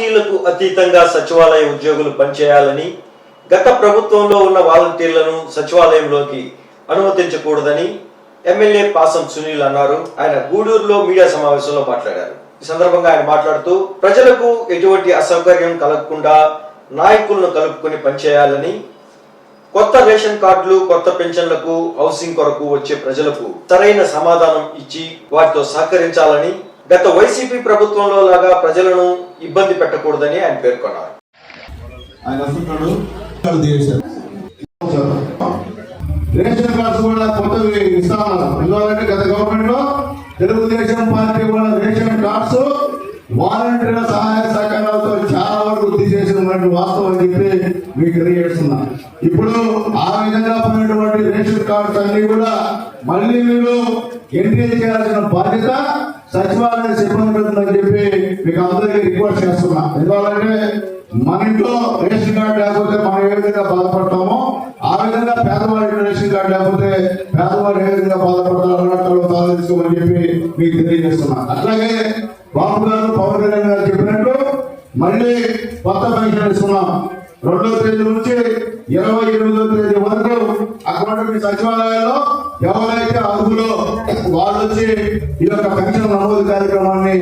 పార్టీలకు అతీతంగా సచివాలయ ఉద్యోగులు పనిచేయాలని గత ప్రభుత్వంలో ఉన్న వాలంటీర్లను సచివాలయంలోకి అనుమతించకూడదని ఎమ్మెల్యే పాసం సునీల్ అన్నారు. ఆయన గూడూరులో మీడియా సమావేశంలో మాట్లాడారు. ఈ సందర్భంగా ఆయన మాట్లాడుతూ ప్రజలకు ఎటువంటి అసౌకర్యం కలగకుండా నాయకులను కలుపుకొని పనిచేయాలని కొత్త రేషన్ కార్డులు కొత్త పెన్షన్లకు హౌసింగ్ కొరకు వచ్చే ప్రజలకు సరైన సమాధానం ఇచ్చి వాటితో సహకరించాలని గత వైసీపీ ప్రభుత్వంలో లాగా ప్రజలను ఇబ్బంది పెట్టకూడదని ఆయన పేర్కొన్నారు. ఆయన అంటున్నాడు రేషన్ కార్డ్స్ కూడా కొత్తవి ఇస్తామన్నారు. ఎందుకంటే గత గవర్నమెంట్లో తెలుగుదేశం పార్టీ కూడా రేషన్ కార్డ్స్ వాలంటీర్ల సహాయ సహకారాలతో చాలా వరకు తీసేసినటువంటి వాస్తవం అని చెప్పి మీకు తెలియజేస్తున్నా. ఇప్పుడు ఆ విధంగా పోయినటువంటి రేషన్ కార్డ్స్ అన్ని కూడా మళ్ళీ మీరు ఎంట్రీ చేయాల్సిన బాధ్యత సచివాలయ సిబ్బంది పెడుతుందని చెప్పి మీకు అందరికీ రిక్వెస్ట్ చేస్తున్నా. ఎందుకంటే మన ఇంట్లో రేషన్ కార్డు లేకపోతే మనం ఏ విధంగా బాధపడతామో ఆ విధంగా పేదవాడి రేషన్ కార్డు లేకపోతే పేదవాడు ఏ విధంగా బాధపడతారు అన్నట్లు ఆలోచించుకోమని చెప్పి మీకు తెలియజేస్తున్నా. అట్లాగే బాబు గారు పవన్ కళ్యాణ్ గారు చెప్పినట్టు మళ్ళీ కొత్త పెన్షన్ ఇస్తున్నాం. రెండో తేదీ నుంచి ఇరవై ఎనిమిదో తేదీ వరకు అక్కడ మీ సచివాలయాల్లో ఎవరైతే అదుపులో వాళ్ళు వచ్చి ఈ యొక్క పెన్షన్ నమోదు కార్యక్రమాన్ని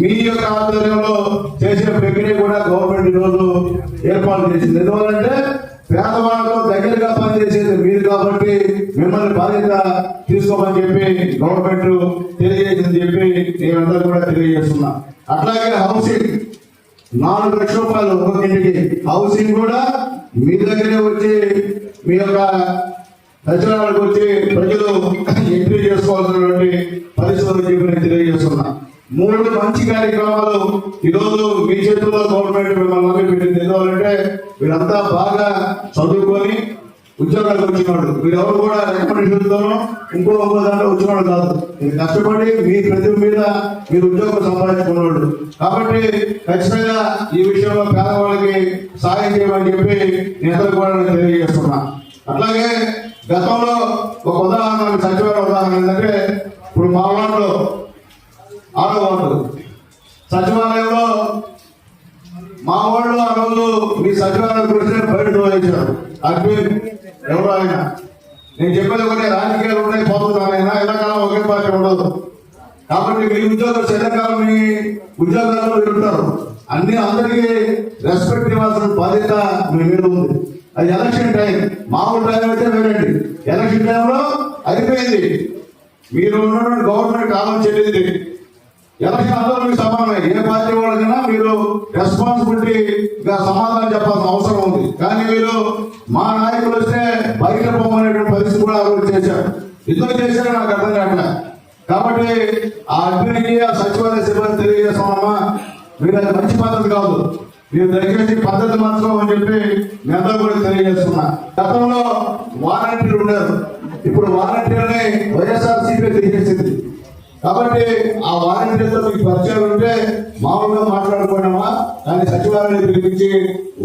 మీ యొక్క ఆధ్వర్యంలో చేసే ప్రక్రియ కూడా గవర్నమెంట్ ఈరోజు ఏర్పాటు చేసింది. ఎందువల్లంటే పేదవాళ్ళతో దగ్గరగా పనిచేసేది మీరు కాబట్టి మిమ్మల్ని బాధ్యత తీసుకోమని చెప్పి గవర్నమెంట్ తెలియజేసింది చెప్పి నేనందరూ కూడా తెలియజేస్తున్నా. అట్లాగే హౌసింగ్. నాలుగు లక్షల రూపాయలు ఒక్కొక్కటికి హౌసింగ్ కూడా మీ దగ్గరే వచ్చి మీ యొక్క సచివాలయానికి వచ్చి ప్రజలు ఎంట్రీ చేసుకోవాల్సినటువంటి పరిస్థితులు చెప్పి నేను తెలియజేస్తున్నా. మూడు మంచి కార్యక్రమాలు ఈరోజు మీ చేతుల్లో గవర్నమెంట్ మిమ్మల్ని నమ్మి పెట్టింది ఎందుకంటే వీళ్ళంతా బాగా చదువుకొని ఉద్యోగాలకు వచ్చినాడు వీరెవరు కూడా రికమెండేషన్తోనూ ఇంకో ఇంకో దాంట్లో వచ్చినాడు కాదు. మీరు కష్టపడి మీ ప్రతి మీద మీరు ఉద్యోగం సంపాదించుకున్నాడు కాబట్టి ఖచ్చితంగా ఈ విషయంలో పేదవాళ్ళకి సాయం చేయమని చెప్పి నేతలు కూడా నేను తెలియజేస్తున్నా. అట్లాగే గతంలో ఒక ఉదాహరణ సచివాలయ ఉదాహరణ ఏంటంటే ఇప్పుడు మా వార్డులో ఆరో వార్డు సచివాలయంలో మా వాళ్ళు ఆ రోజు మీ సచివాలయం గురించి బయట దోయించారు అడ్మిన్ ఎవరు ఆయన? నేను చెప్పేది ఒకటే రాజకీయాలు ఉన్నాయి పోతున్నాను ఆయన ఎండాకాలం ఒకే పార్టీ ఉండదు. కాబట్టి మీ ఉద్యోగం శరీరకాలం మీ ఉద్యోగాల్లో ఉంటారు. అన్ని అందరికీ రెస్పెక్ట్ ఇవ్వాల్సిన బాధ్యత మీ మీద ఉంది. అది ఎలక్షన్ టైం మామూలు టైం అయితే వేరండి ఎలక్షన్ టైంలో అయిపోయింది. మీరు ఉన్నటువంటి గవర్నమెంట్ కాలం చెల్లింది. ఎలక్షన్ అందరూ మీకు సమానమే. ఏ పార్టీ వాళ్ళకైనా మీరు రెస్పాన్సిబిలిటీగా సమాధానం చెప్పాల్సిన అవసరం ఉంది. కానీ మీరు మా నాయకులు వస్తే బయట పోమనేటువంటి పరిస్థితి కూడా అభివృద్ధి చేశారు. ఎందుకు చేశారో నాకు అర్థం కావట్లే. కాబట్టి ఆ అగ్నికి ఆ సచివాలయ సిబ్బంది తెలియజేస్తామమ్మా. మీరు అది మంచి పద్ధతి కాదు. మీరు దయచేసి పద్ధతి మార్చుకోమని చెప్పి నేను కూడా తెలియజేస్తున్నా. గతంలో వాలంటీర్లు ఉన్నారు ఇప్పుడు వాలంటీర్ని వైఎస్ఆర్సీపీ తీసేసింది. కాబట్టి ఆ వాలంటీర్లతో మీకు పరిచయం ఉంటే మామూలుగా మాట్లాడుకోవడమా కానీ పిలిపించి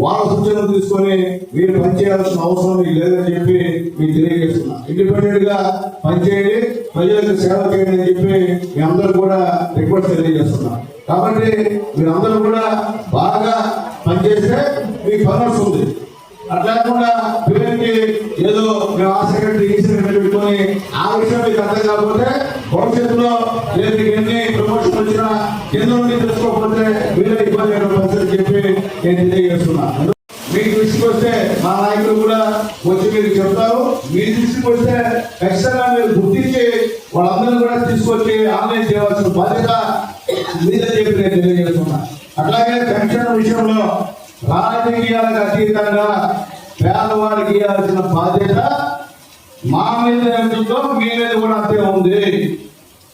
వాళ్ళ సూచనలు తీసుకొని మీరు పనిచేయాల్సిన అవసరం లేదని చెప్పి మీకు తెలియజేస్తున్నా. ఇండిపెండెంట్గా పనిచేయండి ప్రజలకు సేవ చేయండి అని చెప్పి మీ అందరూ కూడా రిక్వెస్ట్ తెలియజేస్తున్నా. కాబట్టి మీరందరూ కూడా బాగా పనిచేస్తే మీకు పని వస్తుంది. అట్లా కాకుండా పిల్లలకి ఏదో మేము ఆ సెక్రటరీ ఈ సెక్రటరీ పెట్టుకొని ఆ విషయం మీకు అర్థం కాకపోతే భవిష్యత్తులో లేదు ఎన్ని వచ్చినా నుండి తెలుసుకోకపోతే వీళ్ళ ఇబ్బంది అయిన చెప్పి నేను తెలియజేస్తున్నా. మీకు దృష్టికి వస్తే మా నాయకులు కూడా వచ్చి మీరు చెప్తారు. మీ దృష్టికి వస్తే ఖచ్చితంగా మీరు గుర్తించి వాళ్ళందరూ కూడా తీసుకొచ్చి ఆన్లైన్ చేయవలసిన బాధ్యత మీద చెప్పి నేను తెలియజేస్తున్నా. అట్లాగే పెన్షన్ విషయంలో రాజకీయాలకు అతీతంగా పేదవాడికి ఇవ్వాల్సిన బాధ్యత మా మీద మీ మీద కూడా అంతే ఉంది.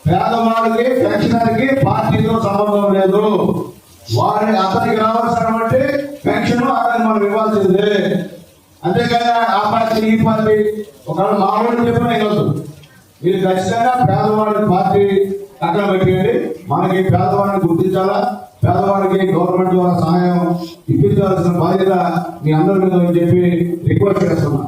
పేదవాడికి పెన్షనర్కి పార్టీతో సంబంధం లేదు. వారి అతనికి రావాల్సినటువంటి పెన్షన్ అతనికి మనం ఇవ్వాల్సిందే. అంతేకాదు ఆ పార్టీ ఈ పార్టీ ఒకవేళ మామూలు చెప్పిన ఇవ్వద్దు మీరు ఖచ్చితంగా పేదవాడి పార్టీ అక్కడ పెట్టండి మనకి పేదవాడిని గుర్తించాలా? పేదవాడికి గవర్నమెంట్ ద్వారా సహాయం ఇప్పించాల్సిన బాధ్యత మీ అందరి మీద చెప్పి రిక్వెస్ట్ చేస్తున్నా